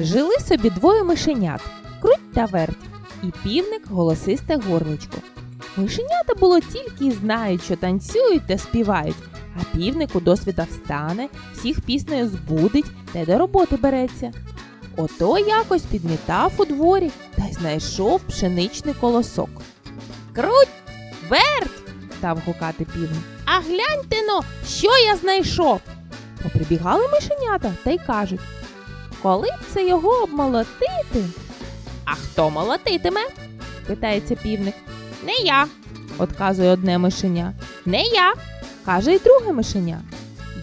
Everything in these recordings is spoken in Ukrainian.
Жили собі двоє мишенят круть та верть, і півник голосисте горличко. Мишенята було тільки й знають, що танцюють та співають, а півник у досвіта встане, всіх піснею збудить та й до роботи береться. Ото якось підмітав у дворі та й знайшов пшеничний колосок. Круть, верть! став гукати півник. А гляньте но, що я знайшов. Поприбігали мишенята та й кажуть, коли б це його обмолотити? А хто молотитиме? питається півник. Не я, отказує одне мишеня. Не я, каже й друге мишеня.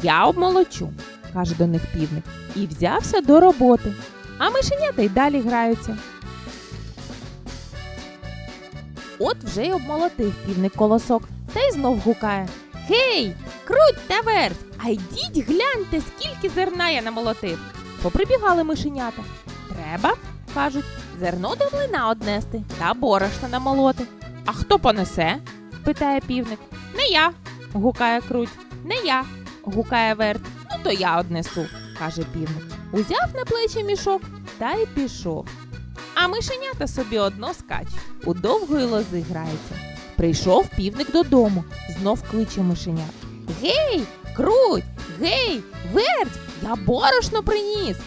Я обмолочу, каже до них півник, і взявся до роботи. А мишенята й далі граються. От вже й обмолотив півник колосок та й знов гукає. Гей, круть та верть, а йдіть гляньте, скільки зерна я намолотив. Поприбігали мишенята. Треба, кажуть, зерно до млина однести та борошна намолоти. А хто понесе? питає півник. Не я, гукає круть. Не я, гукає верть. Ну то я однесу, каже півник. Узяв на плечі мішок та й пішов. А мишенята собі одно скачуть, у довгої лози граються. Прийшов півник додому, знов кличе мишенят. Гей, круть, гей, верть, я борошно приніс.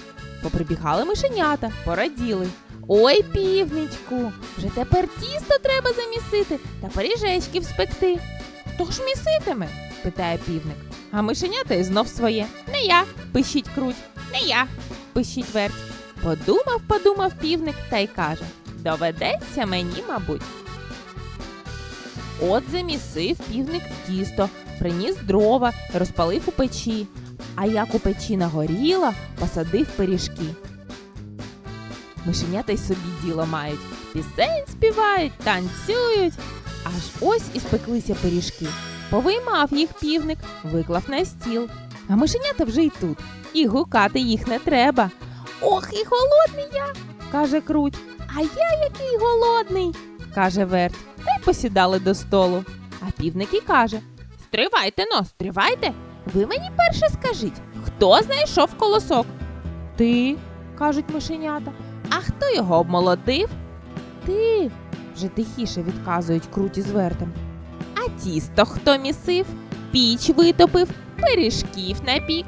Поприбігали мишенята, пораділи. Ой, півничку, вже тепер тісто треба замісити та пиріжечків спекти. Хто ж міситиме? питає півник. А мишенята й знов своє. Не я, пищить круть, не я, пищить верть. Подумав, подумав півник та й каже: доведеться мені, мабуть. От замісив півник тісто, приніс дрова, розпалив у печі. А як у печі нагоріла, посадив пиріжки. Мишенята й собі діло мають, пісень співають, танцюють. Аж ось і спеклися пиріжки. Повиймав їх півник, виклав на стіл. А мишенята вже й тут, і гукати їх не треба. Ох, і голодний я, каже круть. А я який голодний, каже верть. Та й посідали до столу. А півник і каже: Стривайте но, стривайте. Ви мені перше скажіть, хто знайшов колосок? Ти, кажуть мишенята. А хто його обмолотив? Ти, вже тихіше відказують круті з вертем. А тісто хто місив? Піч витопив, пиріжків напік.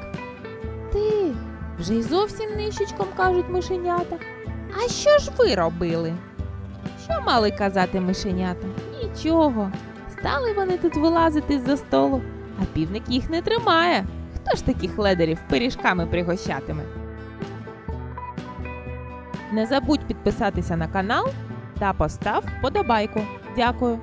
Ти, вже й зовсім нищечком кажуть мишенята. А що ж ви робили? Що мали казати мишенята? Нічого. Стали вони тут вилазити з-за столу, а півник їх не тримає. Хто ж таких ледерів пиріжками пригощатиме? Не забудь підписатися на канал та постав подобайку. Дякую.